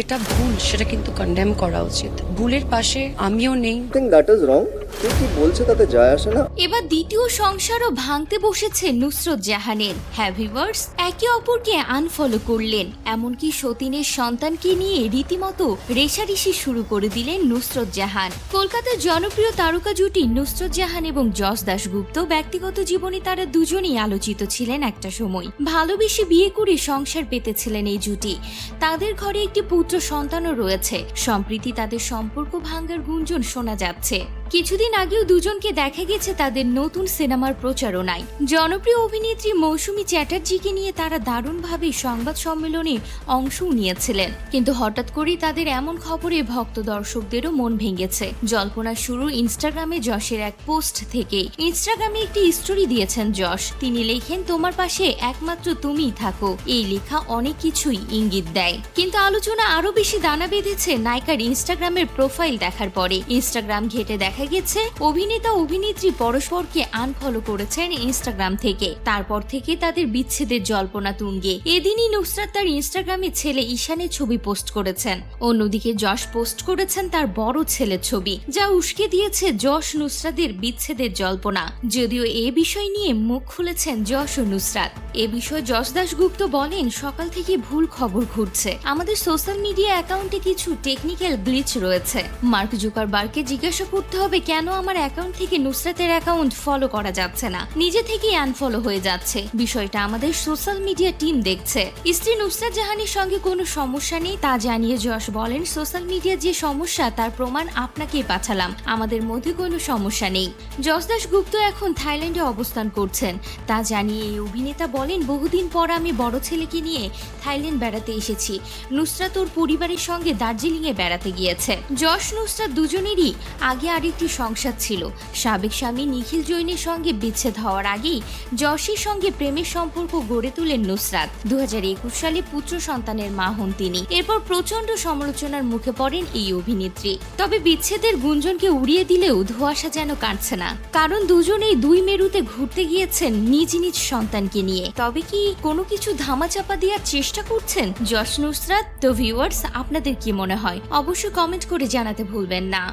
যেটা ভুল সেটা কিন্তু কন্ডেম করা উচিত। ভুলের পাশে আমিও নেই। দ্যাট ইজ রং কেউ কি বলছে তাতে যায় আসে না? এবার দ্বিতীয় সংসারও ভাঙতে বসেছে নুসরত জাহানের। হ্যাভিভার্স একে অপরকে আনফলো করলেন। এমনকি সতীনের সন্তানকে নিয়ে রীতিমতো রেশারেশি শুরু করে দিলেন নুসরত জাহান। কলকাতার জনপ্রিয় তারকা জুটি নুসরত জাহান এবং যশ দাশগুপ্ত ব্যক্তিগত জীবনে তারা দুজনেই আলোচিত ছিলেন একটা সময়। ভালোবেসে বিয়ে করে সংসার পেতেছিলেন এই জুটি। তাদের ঘরে একটি পুত্র সন্তানও রয়েছে। সম্প্রীতি তাদের সম্পর্ক ভাঙ্গার গুঞ্জন শোনা যাচ্ছে। কিছুদিন আগেও দুজনকে দেখা গেছে তাদের নতুন সিনেমার প্রচারণায়। জনপ্রিয় অভিনেত্রী মৌসুমী চ্যাটার্জিকে নিয়ে তারা দারুণভাবে সংবাদ সম্মেলনে অংশও নিয়েছিলেন। কিন্তু হঠাৎ করেই তাদের এমন খবরে ভক্ত দর্শকদেরও মন ভেঙেছে। জল্পনা শুরু ইনস্টাগ্রামে যশের এক পোস্ট থেকে ইনস্টাগ্রামে একটি স্টোরি দিয়েছেন যশ। তিনি লেখেন, তোমার পাশে একমাত্র তুমিই থাকো। এই লেখা অনেক কিছুই ইঙ্গিত দেয়। কিন্তু আলোচনা আরও বেশি দানা বেঁধেছে নায়িকার ইনস্টাগ্রামের প্রোফাইল দেখার পরে। ইনস্টাগ্রাম ঘেটে দেখা গেছে, অভিনেতা অভিনেত্রী পরস্পরকে আনফলো করেছেন ইনস্টাগ্রাম থেকে। তারপর থেকে তাদের বিচ্ছেদের জল্পনা তুঙ্গে। এদিনই নুসরাত তার ইনস্টাগ্রামে ছেলে ঈশানের ছবি পোস্ট করেছেন। অন্যদিকে যশ পোস্ট করেছেন তার বড় ছেলের ছবি, যা উস্কে দিয়েছে যশ নুসরাতের বিচ্ছেদের জল্পনা। যদিও এ বিষয় নিয়ে মুখ খুলেছেন যশ ও নুসরাত। এ বিষয়ে যশ দাশগুপ্ত বলেন, সকাল থেকে ভুল খবর ঘুরছে। আমাদের সোশ্যাল মিডিয়া অ্যাকাউন্টে কিছু টেকনিক্যাল গ্লিচ রয়েছে। মার্ক জুকার জুকারবার্গকে জিজ্ঞাসা করতে হবে কেন আমার অ্যাকাউন্ট থেকে নুসরাতের অ্যাকাউন্ট ফলো করা যাচ্ছে না? নিজে থেকেই আনফলো হয়ে যাচ্ছে। বিষয়টা আমাদের সোশ্যাল মিডিয়া টিম দেখছে। স্ত্রী নুসরাত জাহানের সঙ্গে কোনো সমস্যা নেই, তা জানিয়ে যশ বলেন সোশ্যাল মিডিয়ার যে সমস্যা, তার প্রমাণ আপনাকেই পাঠালাম। আমাদের মধ্যে কোনো সমস্যা নেই। যশ দাস গুপ্ত এখন থাইল্যান্ডে অবস্থান করছেন। তা জানিয়ে এই অভিনেতা বলেন, বহুদিন পর আমি বড় ছেলেকে নিয়ে থাইল্যান্ড বেড়াতে এসেছি। নুসরাত ওর পরিবারের সঙ্গে দার্জিলিংয়ে বেড়াতে গিয়েছে। যশ নুসরাত দুজনেরই আগে আরেকটি সংসার ছিল। সাবেক স্বামী নিখিল জৈনের সঙ্গে বিচ্ছেদ হওয়ার আগেই যশের সঙ্গে প্রেমের সম্পর্ক গড়ে তোলেন নুসরাত। দু হাজার একুশ সালে পুত্র সন্তানের মা হন তিনি। এরপর প্রচণ্ড সমালোচনার মুখে পড়েন এই অভিনেত্রী। তবে বিচ্ছেদের গুঞ্জনকে উড়িয়ে দিলেও ধোঁয়াশা যেন কাটছে না। কারণ দুজনেই দুই মেরুতে ঘুরতে গিয়েছেন নিজ নিজ সন্তানকে নিয়ে। তবে কি কোনো কিছু ধামাচাপা দেওয়ার চেষ্টা করছেন? যশ নুসরাত, তো ভিউয়ার্স, আপনাদের কি মনে হয়? অবশ্যই কমেন্ট করে জানাতে ভুলবেন না।